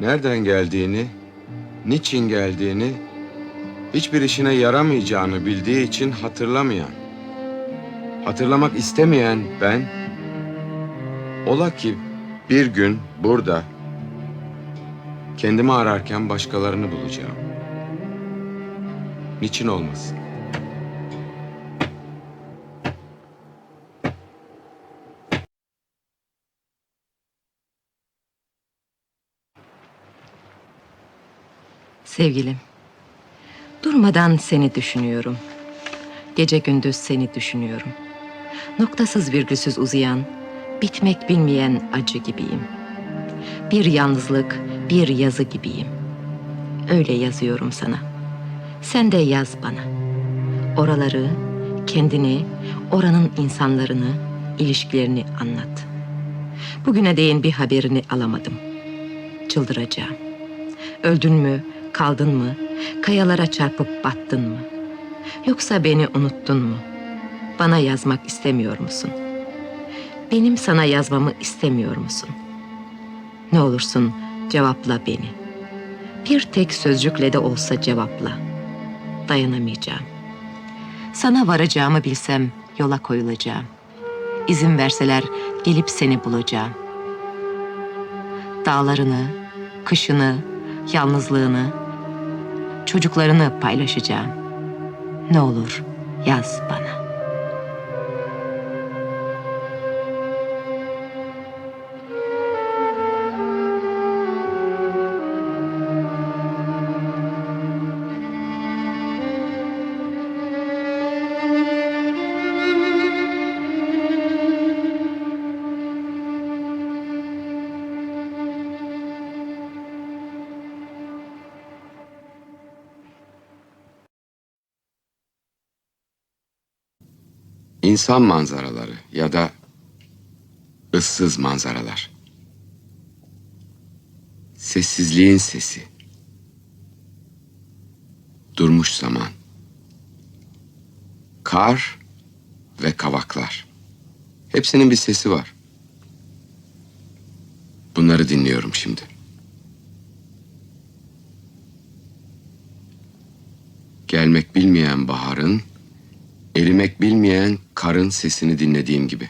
nereden geldiğini, niçin geldiğini, hiçbir işine yaramayacağını bildiği için hatırlamayan, hatırlamak istemeyen ben, ola ki bir gün burada kendimi ararken başkalarını bulacağım. Niçin olmasın? Sevgilim, durmadan seni düşünüyorum. Gece gündüz seni düşünüyorum. Noktasız virgülsüz uzayan, bitmek bilmeyen acı gibiyim. Bir yalnızlık, bir yazı gibiyim. Öyle yazıyorum sana. Sen de yaz bana. Oraları, kendini, oranın insanlarını, ilişkilerini anlat. Bugüne değin bir haberini alamadım. Çıldıracağım. Öldün mü, kaldın mı? Kayalara çarpıp battın mı? Yoksa beni unuttun mu? Bana yazmak istemiyor musun? Benim sana yazmamı istemiyor musun? Ne olursun cevapla beni. Bir tek sözcükle de olsa cevapla. Dayanamayacağım. Sana varacağımı bilsem yola koyulacağım. İzin verseler gelip seni bulacağım. Dağlarını, kışını, yalnızlığını, çocuklarını paylaşacağım. Ne olur yaz bana. İnsan manzaraları ya da ıssız manzaralar. Sessizliğin sesi. Durmuş zaman. Kar ve kavaklar. Hepsinin bir sesi var. Bunları dinliyorum şimdi. Gelmek bilmeyen baharın Erimek bilmeyen karın sesini dinlediğim gibi.